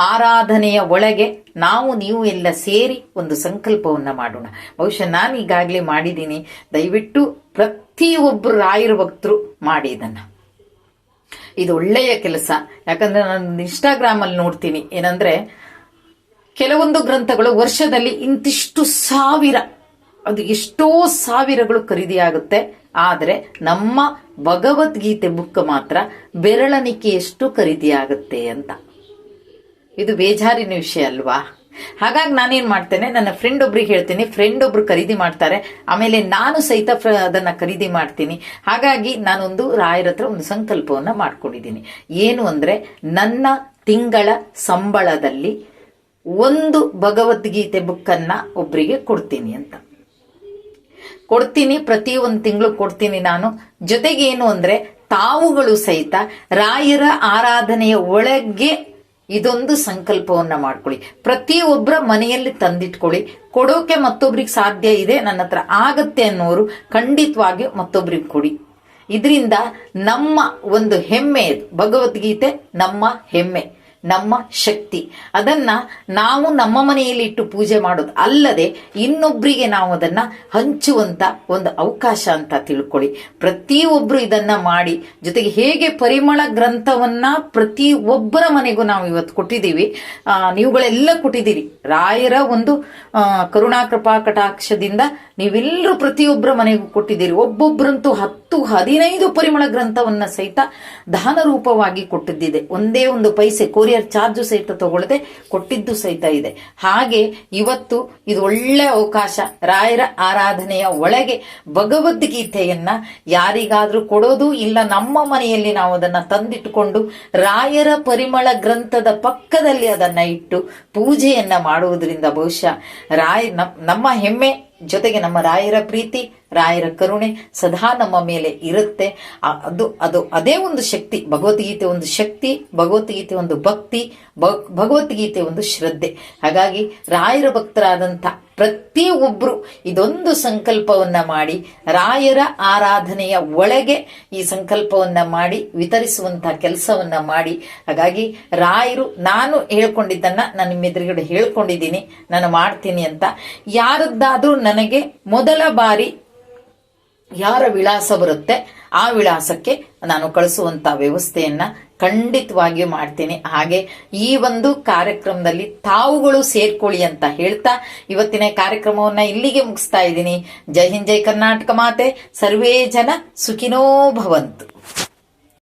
ಆರಾಧನೆಯ ಒಳಗೆ ನಾವು, ನೀವು ಎಲ್ಲ ಸೇರಿ ಒಂದು ಸಂಕಲ್ಪವನ್ನ ಮಾಡೋಣ. ಬಹುಶಃ ನಾನು ಈಗಾಗಲೇ ಮಾಡಿದ್ದೀನಿ. ದಯವಿಟ್ಟು ಪ್ರತಿಯೊಬ್ಬರು ರಾಯರ ಭಕ್ತರು ಮಾಡಿ ಇದನ್ನ. ಇದು ಒಳ್ಳೆಯ ಕೆಲಸ. ಯಾಕಂದ್ರೆ ನಾನು ಇನ್ಸ್ಟಾಗ್ರಾಮ್ ಅಲ್ಲಿ ನೋಡ್ತೀನಿ. ಏನಂದ್ರೆ, ಕೆಲವೊಂದು ಗ್ರಂಥಗಳು ವರ್ಷದಲ್ಲಿ ಇಂತಿಷ್ಟು ಸಾವಿರ, ಅದು ಎಷ್ಟೋ ಸಾವಿರಗಳು ಖರೀದಿಯಾಗುತ್ತೆ. ಆದರೆ ನಮ್ಮ ಭಗವದ್ಗೀತೆ ಬುಕ್ ಮಾತ್ರ ಬೆರಳಣಿಕೆಯಷ್ಟು ಖರೀದಿಯಾಗುತ್ತೆ ಅಂತ. ಇದು ಬೇಜಾರಿನ ವಿಷಯ ಅಲ್ವಾ? ಹಾಗಾಗಿ ನಾನೇನ್ ಮಾಡ್ತೇನೆ, ನನ್ನ ಫ್ರೆಂಡ್ ಒಬ್ರಿಗೆ ಹೇಳ್ತೀನಿ ಫ್ರೆಂಡ್ ಒಬ್ರು ಖರೀದಿ ಮಾಡ್ತಾರೆ, ಆಮೇಲೆ ನಾನು ಸಹಿತ ಅದನ್ನ ಖರೀದಿ ಮಾಡ್ತೀನಿ. ಹಾಗಾಗಿ ನಾನೊಂದು ರಾಯರ ಹತ್ರ ಒಂದು ಸಂಕಲ್ಪವನ್ನ ಮಾಡ್ಕೊಂಡಿದ್ದೀನಿ. ಏನು ಅಂದ್ರೆ, ನನ್ನ ತಿಂಗಳ ಸಂಬಳದಲ್ಲಿ ಒಂದು ಭಗವದ್ಗೀತೆ ಬುಕ್ಕನ್ನ ಒಬ್ರಿಗೆ ಕೊಡ್ತೀನಿ ಅಂತ. ಕೊಡ್ತೀನಿ, ಪ್ರತಿ ಒಂದು ತಿಂಗಳು ಕೊಡ್ತೀನಿ ನಾನು. ಜೊತೆಗೆ ಏನು ಅಂದ್ರೆ, ತಾವುಗಳು ಸಹಿತ ರಾಯರ ಆರಾಧನೆಯ ಒಳಗೆ ಇದೊಂದು ಸಂಕಲ್ಪವನ್ನ ಮಾಡ್ಕೊಳ್ಳಿ. ಪ್ರತಿಯೊಬ್ಬರ ಮನೆಯಲ್ಲಿ ತಂದಿಟ್ಕೊಳ್ಳಿ. ಕೊಡೋಕೆ ಮತ್ತೊಬ್ರಿಗೆ ಸಾಧ್ಯ ಇದೆ, ನನ್ನ ಹತ್ರ ಆಗತ್ತೆ ಅನ್ನೋರು ಖಂಡಿತವಾಗಿ ಮತ್ತೊಬ್ರಿಗೆ ಕೊಡಿ. ಇದರಿಂದ ನಮ್ಮ ಒಂದು ಹೆಮ್ಮೆ ಭಗವದ್ಗೀತೆ ನಮ್ಮ ಹೆಮ್ಮೆ. ನಮ್ಮ ಶಕ್ತಿ. ಅದನ್ನ ನಾವು ನಮ್ಮ ಮನೆಯಲ್ಲಿ ಇಟ್ಟು ಪೂಜೆ ಮಾಡೋದು ಅಲ್ಲದೆ ಇನ್ನೊಬ್ಬರಿಗೆ ನಾವು ಅದನ್ನ ಹಂಚುವಂತ ಒಂದು ಅವಕಾಶ ಅಂತ ತಿಳ್ಕೊಳ್ಳಿ. ಪ್ರತಿಯೊಬ್ರು ಇದನ್ನ ಮಾಡಿ ಜೊತೆಗೆ ಹೇಗೆ ಪರಿಮಳ ಗ್ರಂಥವನ್ನ ಪ್ರತಿ ಒಬ್ಬರ ಮನೆಗೂ ನಾವು ಇವತ್ತು ಕೊಟ್ಟಿದ್ದೀವಿ. ಆ, ನೀವುಗಳೆಲ್ಲ ಕೊಟ್ಟಿದ್ದೀರಿ. ರಾಯರ ಒಂದು ಕರುಣಾ ಕೃಪಾ ಕಟಾಕ್ಷದಿಂದ ನೀವೆಲ್ಲರೂ ಪ್ರತಿಯೊಬ್ಬರ ಮನೆಗೂ ಕೊಟ್ಟಿದ್ದೀರಿ. ಒಬ್ಬೊಬ್ಬರಂತೂ ಹತ್ತು ಹದಿನೈದು ಪರಿಮಳ ಗ್ರಂಥವನ್ನ ಸಹಿತ ದಾನ ರೂಪವಾಗಿ ಕೊಟ್ಟಿದ್ದಿದೆ. ಒಂದೇ ಒಂದು ಪೈಸೆ ಕೊರಿಯರ್ ಚಾರ್ಜು ಸಹಿತ ತಗೊಳ್ಳದೆ ಕೊಟ್ಟಿದ್ದು ಸಹಿತ ಇದೆ. ಹಾಗೆ ಇವತ್ತು ಇದು ಒಳ್ಳೆ ಅವಕಾಶ. ರಾಯರ ಆರಾಧನೆಯ ಒಳಗೆ ಭಗವದ್ಗೀತೆಯನ್ನ ಯಾರಿಗಾದ್ರೂ ಕೊಡೋದು ಇಲ್ಲ, ನಮ್ಮ ಮನೆಯಲ್ಲಿ ನಾವು ಅದನ್ನ ತಂದಿಟ್ಟುಕೊಂಡು ರಾಯರ ಪರಿಮಳ ಗ್ರಂಥದ ಪಕ್ಕದಲ್ಲಿ ಅದನ್ನ ಇಟ್ಟು ಪೂಜೆಯನ್ನ ಮಾಡುವುದರಿಂದ ಬಹುಶಃ ರಾಯ ನಮ್- ನಮ್ಮ ಹೆಮ್ಮೆ ಜೊತೆಗೆ ನಮ್ಮ ರಾಯರ ಪ್ರೀತಿ, ರಾಯರ ಕರುಣೆ ಸದಾ ನಮ್ಮ ಮೇಲೆ ಇರುತ್ತೆ. ಅದು ಅದು ಅದೇ ಒಂದು ಶಕ್ತಿ, ಭಗವದ್ಗೀತೆ ಒಂದು ಶಕ್ತಿ, ಭಗವದ್ಗೀತೆ ಒಂದು ಭಕ್ತಿ ಭಗ್- ಭಗವದ್ಗೀತೆ ಒಂದು ಶ್ರದ್ಧೆ. ಹಾಗಾಗಿ ರಾಯರ ಭಕ್ತರಾದಂಥ ಪ್ರತಿಯೊಬ್ರು ಇದೊಂದು ಸಂಕಲ್ಪವನ್ನ ಮಾಡಿ ರಾಯರ ಆರಾಧನೆಯ ಒಳಗೆ ಈ ಸಂಕಲ್ಪವನ್ನ ಮಾಡಿ ವಿತರಿಸುವಂತಹ ಕೆಲಸವನ್ನ ಮಾಡಿ. ಹಾಗಾಗಿ ರಾಯರು ನಾನು ಹೇಳ್ಕೊಂಡಿದ್ದನ್ನ ನಾನು ನಿಮ್ಮ ಎದುರುಗಡೆ ಹೇಳ್ಕೊಂಡಿದ್ದೀನಿ. ನಾನು ಮಾಡ್ತೀನಿ ಅಂತ. ಯಾರದ್ದಾದ್ರೂ ನನಗೆ ಮೊದಲ ಬಾರಿ ಯಾರ ವಿಳಾಸ ಬರುತ್ತೆ ಆ ವಿಳಾಸಕ್ಕೆ ನಾನು ಕಳಿಸುವಂತ ವ್ಯವಸ್ಥೆಯನ್ನ ಖಂಡಿತವಾಗಿಯೂ ಮಾಡ್ತೀನಿ. ಹಾಗೆ ಈ ಒಂದು ಕಾರ್ಯಕ್ರಮದಲ್ಲಿ ತಾವುಗಳು ಸೇರ್ಕೊಳ್ಳಿ ಅಂತ ಹೇಳ್ತಾ ಇವತ್ತಿನ ಕಾರ್ಯಕ್ರಮವನ್ನ ಇಲ್ಲಿಗೆ ಮುಗಿಸ್ತಾ ಇದ್ದೀನಿ. ಜೈ ಹಿಂದ್, ಜೈ ಕರ್ನಾಟಕ ಮಾತೆ. ಸರ್ವೇ ಜನ ಸುಖಿನೋ ಭವಂತು.